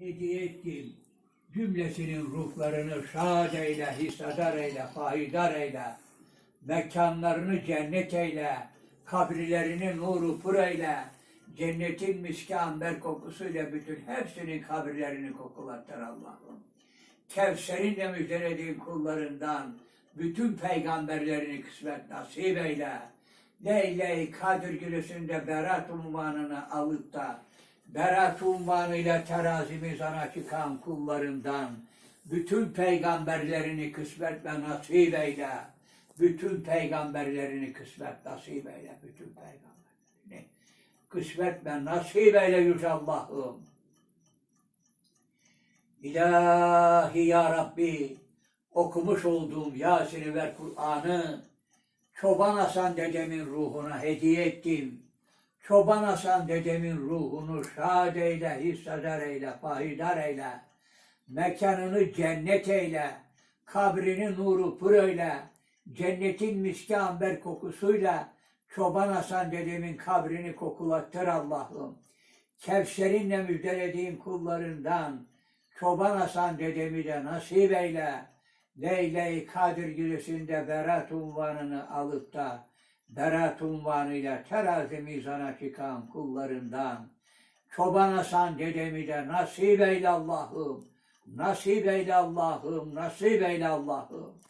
hediye ettim. Cümlesinin ruhlarını şad eyle, hissedar eyle, fahidar eyle. Mekanlarını cennet eyle. Kabirlerini nuru pır eyle. Cennetin miski amber kokusuyla bütün hepsinin kabirlerini kokulattır Allah'ım. Kevser'in de müjdelediğin kullarından bütün peygamberlerini kısmet nasip eyle. Leyle-i Kadir gülüsünde berat unvanını alıp da berat unvanıyla terazi mizana çıkan kullarından bütün peygamberlerini kısmet ve nasip eyle. Bütün peygamberlerini kısmet nasip eyle. Bütün peygamberlerini kısmet ve nasip eyle Yüce Allah'ım. İlahi ya Rabbi okumuş olduğum Yasin'i Kur'an'ı Çoban Hasan dedemin ruhuna hediye ettim. Çoban Hasan dedemin ruhunu şad eyle, hissedar eyle, pahidar eyle. Mekanını cennet eyle, kabrini nuru pır eyle. Cennetin miski amber kokusuyla Çoban Hasan dedemin kabrini kokulattır Allah'ım. Kevserinle müjdelediğin kullarından Çoban Hasan dedemi de nasip eyle. Leyle-i Kadir gülüsünde berat unvanını alıp da berat unvanıyla terazi mizana çıkan kullarından Çoban Hasan dedemi de nasip eyle Allah'ım. Nasip eyle Allah'ım, nasip eyle Allah'ım.